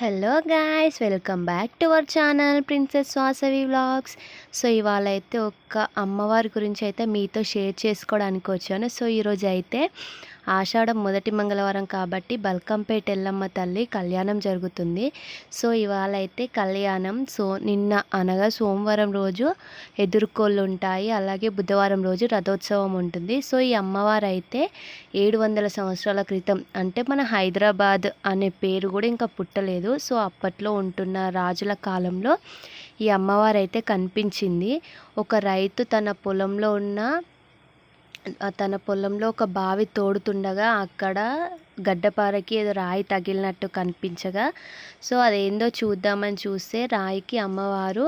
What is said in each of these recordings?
Hello guys welcome back to our channel princess Vasavi vlogs so ఇవాళ అయితే ఒక్క అమ్మవారి గురించి అయితే మీతో షేర్ చేసుకోవడానికి వచ్చాను. సో ఈరోజు అయితే ఆషాఢం మొదటి మంగళవారం కాబట్టి బల్కంపేట ఎల్లమ్మ తల్లి కళ్యాణం జరుగుతుంది. సో ఇవాళ అయితే కళ్యాణం. సో నిన్న అనగా సోమవారం రోజు ఎదుర్కోళ్ళు ఉంటాయి. అలాగే బుధవారం రోజు రథోత్సవం ఉంటుంది. సో ఈ అమ్మవారు అయితే ఏడు వందల సంవత్సరాల క్రితం అంటే మన హైదరాబాద్ అనే పేరు కూడా ఇంకా పుట్టలేదు. సో అప్పట్లో ఉంటున్న రాజుల కాలంలో ఈ అమ్మవారు అయితే కనిపించింది. ఒక రైతు తన పొలంలో ఉన్న తన పొలంలో ఒక బావి తోడుతుండగా అక్కడ గడ్డపారకి ఏదో రాయి తగిలినట్టు కనిపించగా సో అదేందో చూద్దామని చూస్తే రాయికి అమ్మవారు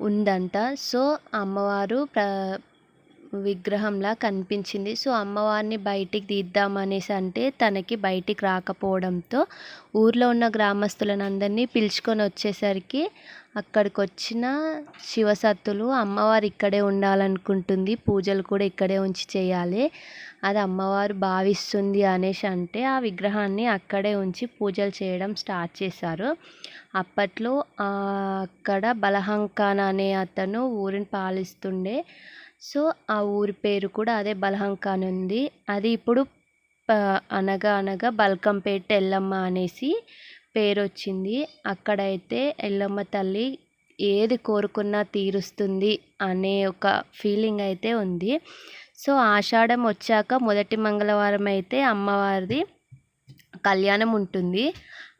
ఉందంట. సో అమ్మవారు ప్ర విగ్రహంలా కనిపించింది. సో అమ్మవారిని బయటికి తీద్దామనేసి అంటే తనకి బయటికి రాకపోవడంతో ఊర్లో ఉన్న గ్రామస్తులను అందరినీ పిలుచుకొని వచ్చేసరికి అక్కడికి వచ్చిన శివసత్తులు అమ్మవారు ఇక్కడే ఉండాలనుకుంటుంది. పూజలు కూడా ఇక్కడే ఉంచి చేయాలి. అది అమ్మవారు భావిస్తుంది అనేసి అంటే ఆ విగ్రహాన్ని అక్కడే ఉంచి పూజలు చేయడం స్టార్ట్ చేశారు. అప్పట్లో అక్కడ బలహంకాన్ అనే అతను ఊరిని పాలిస్తుండే సో ఆ ఊరి పేరు కూడా అదే బలహంకాన్ ఉంది అది ఇప్పుడు అనగా అనగా బల్కంపేట ఎల్లమ్మ అనేసి పేరు వచ్చింది అక్కడైతే ఎల్లమ్మ తల్లి ఏది కోరుకున్నా తీరుస్తుంది అనే ఒక ఫీలింగ్ అయితే ఉంది. సో ఆషాఢం వచ్చాక మొదటి మంగళవారం అయితే అమ్మవారిది కళ్యాణం ఉంటుంది.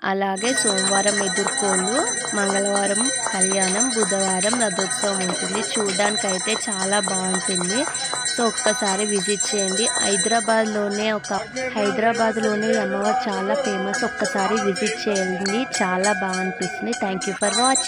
అలాగే సోమవారం ఎదుర్కోళ్ళు మంగళవారం కళ్యాణం బుధవారం రథోత్సవం ఉంటుంది. చూడడానికి అయితే చాలా బాగుంటుంది. సో ఒక్కసారి విజిట్ చేయండి. హైదరాబాద్లోనే ఒక హైదరాబాద్లోనే అమ్మవారు చాలా ఫేమస్. ఒక్కసారి విజిట్ చేయండి. చాలా బాగా అనిపిస్తుంది. Thank you for watching